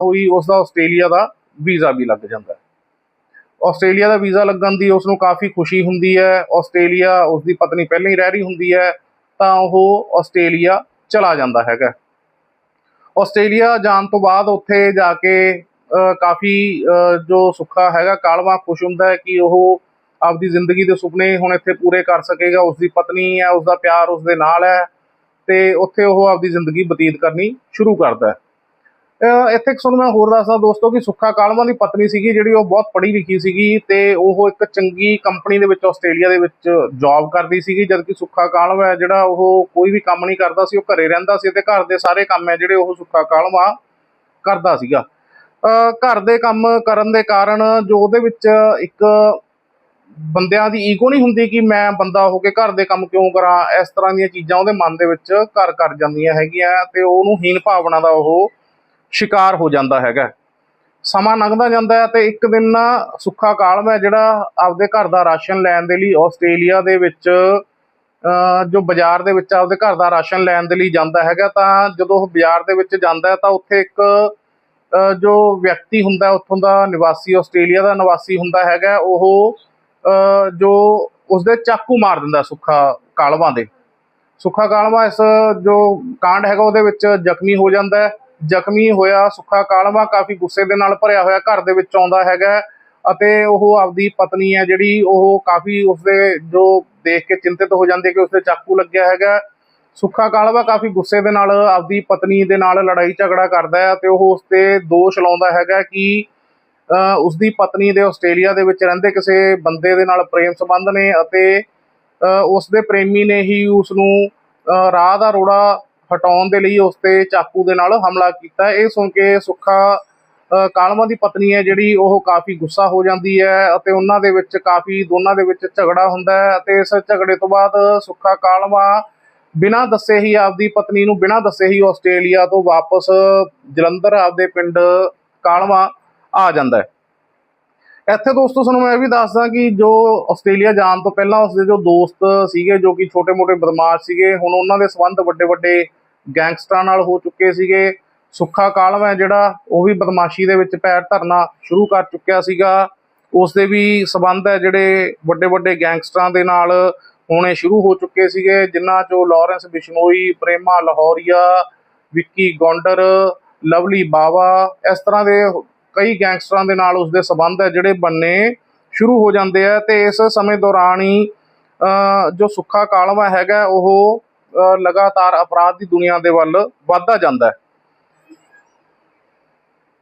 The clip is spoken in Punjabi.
ਉਹੀ ਉਸ ਦਾ ਆਸਟ੍ਰੇਲੀਆ ਦਾ ਵੀਜ਼ਾ ਵੀ ਲੱਗ ਜਾਂਦਾ ਹੈ। ਆਸਟ੍ਰੇਲੀਆ ਦਾ ਵੀਜ਼ਾ ਲੱਗਣ ਦੀ ਉਸ ਨੂੰ ਕਾਫੀ ਖੁਸ਼ੀ ਹੁੰਦੀ ਹੈ। ਆਸਟ੍ਰੇਲੀਆ ਉਸ ਦੀ ਪਤਨੀ ਪਹਿਲਾਂ ਹੀ ਰਹਿ ਰਹੀ ਹੁੰਦੀ ਹੈ, ਤਾਂ ਉਹ ਆਸਟ੍ਰੇਲੀਆ ਚਲਾ ਜਾਂਦਾ ਹੈਗਾ। ਆਸਟ੍ਰੇਲੀਆ ਜਾਣ ਤੋਂ ਬਾਅਦ ਉੱਥੇ ਜਾ ਕੇ ਕਾਫੀ ਜੋ ਸੁੱਖਾ ਹੈਗਾ, ਕਾਲਵਾ ਖੁਸ਼ ਹੁੰਦਾ ਹੈ ਕਿ ਉਹ ਆਪਦੀ ਜ਼ਿੰਦਗੀ ਦੇ ਸੁਪਨੇ ਹੁਣ ਇੱਥੇ ਪੂਰੇ ਕਰ ਸਕੇਗਾ। ਉਸ ਦੀ ਪਤਨੀ ਹੈ ਉਸ ਦਾ ਪਿਆਰ ਉਸ ਦੇ ਨਾਲ ਹੈ ਤੇ ਉੱਥੇ ਉਹ ਆਪਦੀ ਜ਼ਿੰਦਗੀ ਬਤੀਤ ਕਰਨੀ ਸ਼ੁਰੂ ਕਰਦਾ ਹੈ। ਇੱਥੇ ਇੱਕ ਤੁਹਾਨੂੰ ਮੈਂ ਹੋਰ ਦੱਸਦਾ ਦੋਸਤੋ ਕਿ ਸੁੱਖਾ ਕਾਲਮਾ ਦੀ ਪਤਨੀ ਸੀਗੀ ਜਿਹੜੀ ਉਹ ਬਹੁਤ ਪੜ੍ਹੀ ਲਿਖੀ ਸੀਗੀ ਤੇ ਉਹ ਇੱਕ ਚੰਗੀ ਕੰਪਨੀ ਦੇ ਵਿੱਚ ਆਸਟ੍ਰੇਲੀਆ ਦੇ ਵਿੱਚ ਜੌਬ ਕਰਦੀ ਸੀਗੀ, ਜਦਕਿ ਸੁੱਖਾ ਕਾਲਮਾ ਜਿਹੜਾ ਉਹ ਕੋਈ ਵੀ ਕੰਮ ਨਹੀਂ ਕਰਦਾ ਸੀ, ਉਹ ਘਰੇ ਰਹਿੰਦਾ ਸੀ ਤੇ ਘਰ ਦੇ ਸਾਰੇ ਕੰਮ ਹੈ ਜਿਹੜੇ ਉਹ ਸੁੱਖਾ ਕਾਲਮਾ ਕਰਦਾ ਸੀਗਾ। ਘਰ ਦੇ ਕੰਮ ਕਰਨ ਦੇ ਕਾਰਨ ਜੋ ਉਹਦੇ ਵਿੱਚ ਇੱਕ ਬੰਦਿਆਂ ਦੀ ਈਗੋ ਨਹੀਂ ਹੁੰਦੀ ਕਿ ਮੈਂ ਬੰਦਾ ਹੋ ਕੇ ਘਰ ਦੇ ਕੰਮ ਕਿਉਂ ਕਰਾਂ, ਇਸ ਤਰ੍ਹਾਂ ਦੀਆਂ ਚੀਜ਼ਾਂ ਉਹਦੇ ਮਨ ਦੇ ਵਿੱਚ ਘਰ ਕਰ ਜਾਂਦੀਆਂ ਹੈਗੀਆਂ ਤੇ ਉਹਨੂੰ ਹੀਨ ਭਾਵਨਾ ਦਾ ਉਹ ਸ਼ਿਕਾਰ ਹੋ ਜਾਂਦਾ ਹੈਗਾ। ਸਮਾਂ ਲੰਘਦਾ ਜਾਂਦਾ ਹੈ ਤੇ ਇੱਕ ਦਿਨ ਨਾ ਸੁੱਖਾ ਕਾਲਮ ਹੈ ਜਿਹੜਾ ਆਪਦੇ ਘਰ ਦਾ ਰਾਸ਼ਨ ਲੈਣ ਦੇ ਲਈ ਆਸਟ੍ਰੇਲੀਆ ਦੇ ਵਿੱਚ ਜੋ ਬਾਜ਼ਾਰ ਦੇ ਵਿੱਚ ਆਪਦੇ ਘਰ ਦਾ ਰਾਸ਼ਨ ਲੈਣ ਦੇ ਲਈ ਜਾਂਦਾ ਹੈਗਾ, ਤਾਂ ਜਦੋਂ ਉਹ ਬਾਜ਼ਾਰ ਦੇ ਵਿੱਚ ਜਾਂਦਾ ਹੈ ਤਾਂ ਉੱਥੇ ਇੱਕ ਜੋ ਵਿਅਕਤੀ ਹੁੰਦਾ ਉੱਥੋਂ ਦਾ ਨਿਵਾਸੀ, ਆਸਟ੍ਰੇਲੀਆ ਦਾ ਨਿਵਾਸੀ ਹੁੰਦਾ ਹੈਗਾ, ਉਹ ਜੋ ਉਸਦੇ ਚਾਕੂ ਮਾਰ ਦਿੰਦਾ ਸੁੱਖਾ ਕਾਲਵਾਂ ਦੇ। ਸੁੱਖਾ ਕਾਲਵਾ ਇਸ ਜੋ ਕਾਂਡ ਹੈਗਾ, ਉਹਦੇ ਵਿੱਚ ਜ਼ਖਮੀ ਹੋ ਜਾਂਦਾ ਹੈ। ਜ਼ਖਮੀ ਹੋਇਆ, ਸੁੱਖਾ ਕਾਲਵਾ ਕਾਫੀ ਗੁੱਸੇ ਦੇ ਨਾਲ ਭਰਿਆ ਹੋਇਆ ਘਰ ਦੇ ਵਿੱਚ ਆਉਂਦਾ ਹੈਗਾ ਅਤੇ ਉਹ ਆਪਦੀ ਪਤਨੀ ਹੈ ਜਿਹੜੀ ਉਹ ਕਾਫੀ ਉਸਦੇ ਜੋ ਦੇਖ ਕੇ ਚਿੰਤਿਤ ਹੋ ਜਾਂਦੀ ਹੈ ਕਿ ਉਸਦੇ ਚਾਕੂ ਲੱਗਿਆ ਹੈਗਾ ਸੁੱਖਾ ਕਾਲਵਾ ਕਾਫੀ ਗੁੱਸੇ ਦੇ ਨਾਲ ਆਪਦੀ ਪਤਨੀ ਦੇ ਨਾਲ ਲੜਾਈ ਝਗੜਾ ਕਰਦਾ ਹੈ ਤੇ ਉਹ ਉਸ ਤੇ ਦੋਸ਼ ਲਾਉਂਦਾ ਹੈਗਾ ਕਿ ਅਹ ਉਸਦੀ ਪਤਨੀ ਦੇ ਆਸਟ੍ਰੇਲੀਆ ਦੇ ਵਿੱਚ ਰਹਿੰਦੇ ਕਿਸੇ ਬੰਦੇ ਦੇ ਨਾਲ ਪ੍ਰੇਮ ਸੰਬੰਧ ਨੇ ਅਤੇ ਅਹ ਉਸਦੇ ਪ੍ਰੇਮੀ ਨੇ ਹੀ ਉਸ ਨੂੰ ਰਾਹ ਦਾ ਰੋੜਾ ਹਟਾਉਣ ਦੇ ਲਈ ਉਸ ਤੇ ਚਾਕੂ ਦੇ ਨਾਲ ਹਮਲਾ ਕੀਤਾ। ਇਹ ਸੁਣ ਕੇ ਸੁੱਖਾ ਅਹ ਕਾਲਮਾ ਦੀ ਪਤਨੀ ਹੈ ਜਿਹੜੀ, ਉਹ ਕਾਫੀ ਗੁੱਸਾ ਹੋ ਜਾਂਦੀ ਹੈ ਅਤੇ ਉਹਨਾਂ ਦੇ ਵਿੱਚ ਕਾਫੀ, ਦੋਨਾਂ ਦੇ ਵਿੱਚ ਝਗੜਾ ਹੁੰਦਾ ਹੈ ਅਤੇ ਇਸ ਝਗੜੇ ਤੋਂ ਬਾਅਦ ਸੁੱਖਾ ਕਾਲਮਾ ਬਿਨਾਂ ਦੱਸੇ ਹੀ ਆਪਦੀ ਪਤਨੀ ਨੂੰ ਬਿਨਾਂ ਦੱਸੇ ਹੀ ਆਸਟ੍ਰੇਲੀਆ ਤੋਂ ਵਾਪਸ ਜਲੰਧਰ, ਆਪਦੇ ਪਿੰਡ ਕਾਲਮਾ ਆ ਜਾਂਦਾ ਹੈ। ਇੱਥੇ ਦੋਸਤੋ ਤੁਹਾਨੂੰ ਮੈਂ ਇਹ ਵੀ ਦੱਸਦਾ ਕਿ ਜੋ ਆਸਟ੍ਰੇਲੀਆ ਜਾਣ ਤੋਂ ਪਹਿਲਾਂ ਉਸਦੇ ਜੋ ਦੋਸਤ ਸੀਗੇ, ਜੋ ਕਿ ਛੋਟੇ-ਮੋਟੇ ਬਦਮਾਸ਼ ਸੀਗੇ, ਹੁਣ ਉਹਨਾਂ ਦੇ ਸੰਬੰਧ ਵੱਡੇ-ਵੱਡੇ ਗੈਂਗਸਟਰਾਂ ਨਾਲ ਹੋ ਚੁੱਕੇ ਸੀਗੇ। ਸੁੱਖਾ ਕਾਲਮ ਹੈ ਜਿਹੜਾ, ਉਹ ਵੀ ਬਦਮਾਸ਼ੀ ਦੇ ਵਿੱਚ ਪੈਰ ਧਰਨਾ ਸ਼ੁਰੂ ਕਰ ਚੁੱਕਿਆ ਸੀਗਾ। ਉਸ ਦੇ ਵੀ ਸੰਬੰਧ ਹੈ ਜਿਹੜੇ ਵੱਡੇ-ਵੱਡੇ ਗੈਂਗਸਟਰਾਂ ਦੇ ਨਾਲ ਹੋਣੇ ਸ਼ੁਰੂ ਹੋ ਚੁੱਕੇ ਸੀਗੇ, ਜਿਨ੍ਹਾਂ ਚੋਂ ਲਾਰੈਂਸ ਬਿਸ਼ਨੋਈ, ਪ੍ਰੇਮਾ ਲਾਹੌਰੀਆ, ਵਿੱਕੀ ਗੌਂਡਰ, ਲਵਲੀ ਬਾਵਾ, ਇਸ ਤਰ੍ਹਾਂ ਦੇ ਕਈ ਗੈਂਗਸਟਰਾਂ ਦੇ ਨਾਲ ਉਸਦੇ ਸਬੰਧ ਹੈ, ਜਿਹੜੇ ਬੰਨੇ ਸ਼ੁਰੂ ਹੋ ਜਾਂਦੇ ਆ ਤੇ ਇਸ ਸਮੇਂ ਦੌਰਾਨ ਹੀ ਜੋ ਸੁੱਖਾ ਕਾਲਵਾ ਹੈਗਾ, ਉਹ ਲਗਾਤਾਰ ਅਪਰਾਧ ਦੀ ਦੁਨੀਆ ਦੇ ਵੱਲ ਵੱਧਦਾ ਜਾਂਦਾ ਹੈ।